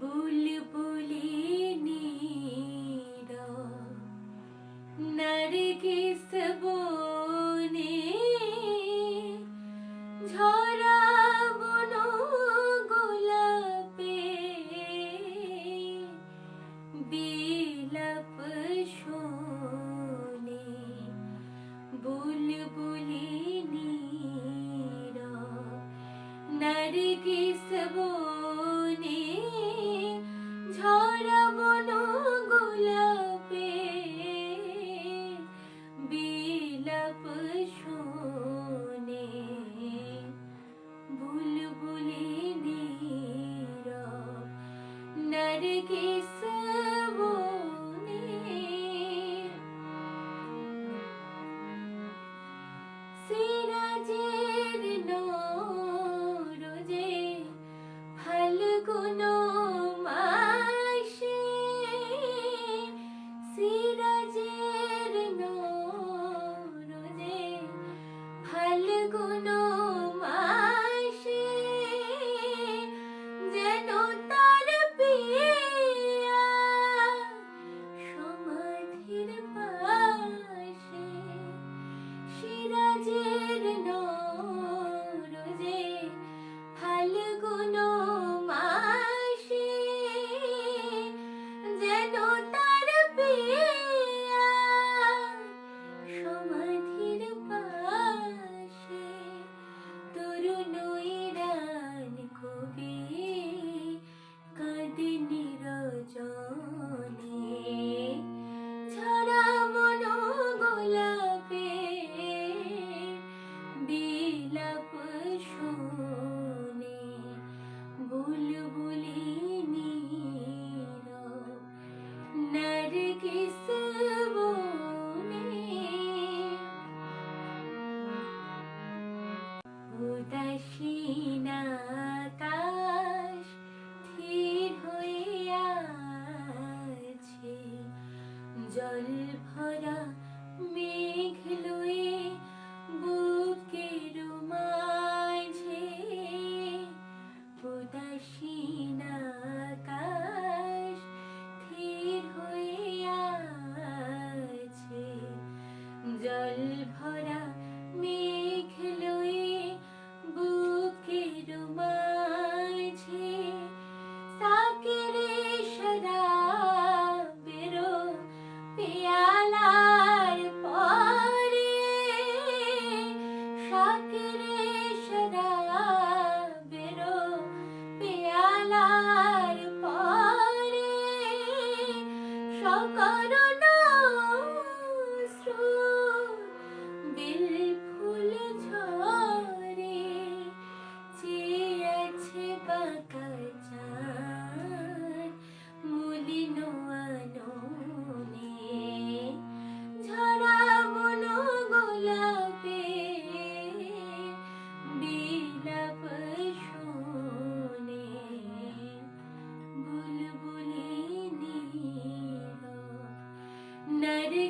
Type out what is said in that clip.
বুলবুলি নীর নরগিস বু সিরাজের নূর যে ফাল্গুনো জল ভরা মেঘ লয়ে বুকের মাঝে উদাসীন আকাশ থির হয়ে আছে। জল ভরা মেঘ লয়ে বুকের মাঝে